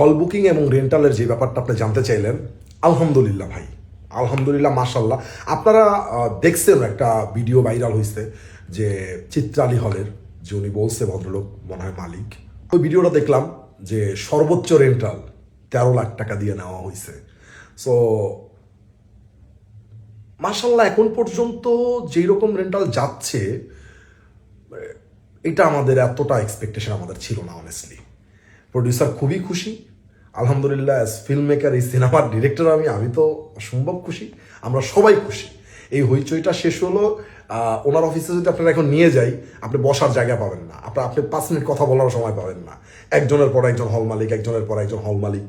হল বুকিং এবং রেন্টালের যে ব্যাপারটা আপনি জানতে চাইলেন, আলহামদুলিল্লাহ ভাই। আলহামদুলিল্লাহ মাশাল্লাহ আপনারা দেখছেন একটা ভিডিও ভাইরাল হয়েছে যে চিত্রালী হলের, যে উনি বলছে ভদ্রলোক, মনে হয় মালিক। ওই ভিডিওটা দেখলাম যে সর্বোচ্চ রেন্টাল তেরো লাখ টাকা দিয়ে নেওয়া হয়েছে সো মাশাল্লাহ এখন পর্যন্ত যেই রকম রেন্টাল যাচ্ছে এটা আমাদের এতটা এক্সপেকটেশন আমাদের ছিল না অনেস্টলি প্রডিউসার খুবই খুশি আলহামদুলিল্লাহ অ্যাজ ফিল্ম মেকার এই সিনেমার ডিরেক্টর আমি আমি তো অসম্ভব খুশি। আমরা সবাই খুশি। এই হইচইটা শেষ হলো ওনার অফিসে যদি আপনারা এখন নিয়ে যাই, আপনি বসার জায়গা পাবেন না। আপনার আপনি পাঁচ মিনিট কথা বলার সময় পাবেন না। একজনের পর একজন হল মালিক, একজনের পর একজন হল মালিক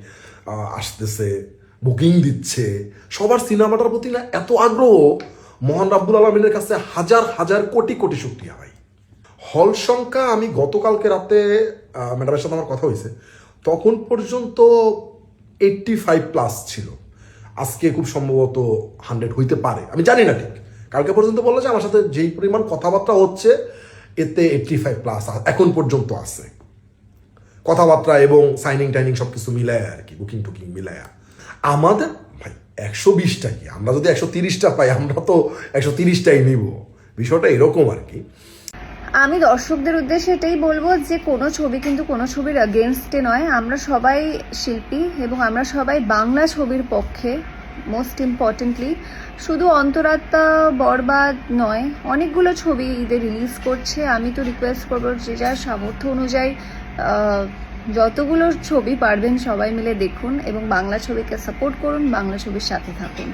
আসতেছে বুকিং দিচ্ছে। সবার সিনেমাটার প্রতি না এত আগ্রহ, মহান রাব্বুল আলমিনের কাছে হাজার হাজার কোটি কোটি শুক্রিয়া ভাই। হল সংখ্যা আমি গতকালকে রাতে ম্যাডামের সাথে আমার কথা হয়েছে তখন পর্যন্ত এইটটি ফাইভ প্লাস ছিল। আজকে খুব সম্ভবত হান্ড্রেড হইতে পারে। আমি জানি না ঠিক। কালকে পর্যন্ত বলল যে আমার সাথে যেই পরিমাণ কথাবার্তা হচ্ছে, এতে এইটটি ফাইভ প্লাস এখন পর্যন্ত আছে। কথাবার্তা এবং সাইনিং টাইনিং সব কিছু মিলায় আর কি বুকিং টুকিং মিলায়া। আমাদের, ভাই, একশো বিশটা কি? আমরা যদি একশো তিরিশটা পাই, আমরা তো একশো তিরিশটাই নিব। বিষয়টা এরকম আর কি। আমি দর্শকদের উদ্দেশ্যে এটাই বলব যে কোনো ছবি কিন্তু কোনো ছবির অগেনস্টে নয়। আমরা সবাই শিল্পী এবং আমরা সবাই বাংলা ছবির পক্ষে মোস্ট ইম্পর্টেন্টলি শুধু অন্তরাত্মা বরবাদ নয়, অনেকগুলো ছবি ঈদে রিলিজ করছে। আমি তো রিকোয়েস্ট করব যে যার সামর্থ্য অনুযায়ী যতগুলো ছবি পারবেন সবাই মিলে দেখুন এবং বাংলা ছবিকে সাপোর্ট করুন, বাংলা ছবির সাথে থাকুন।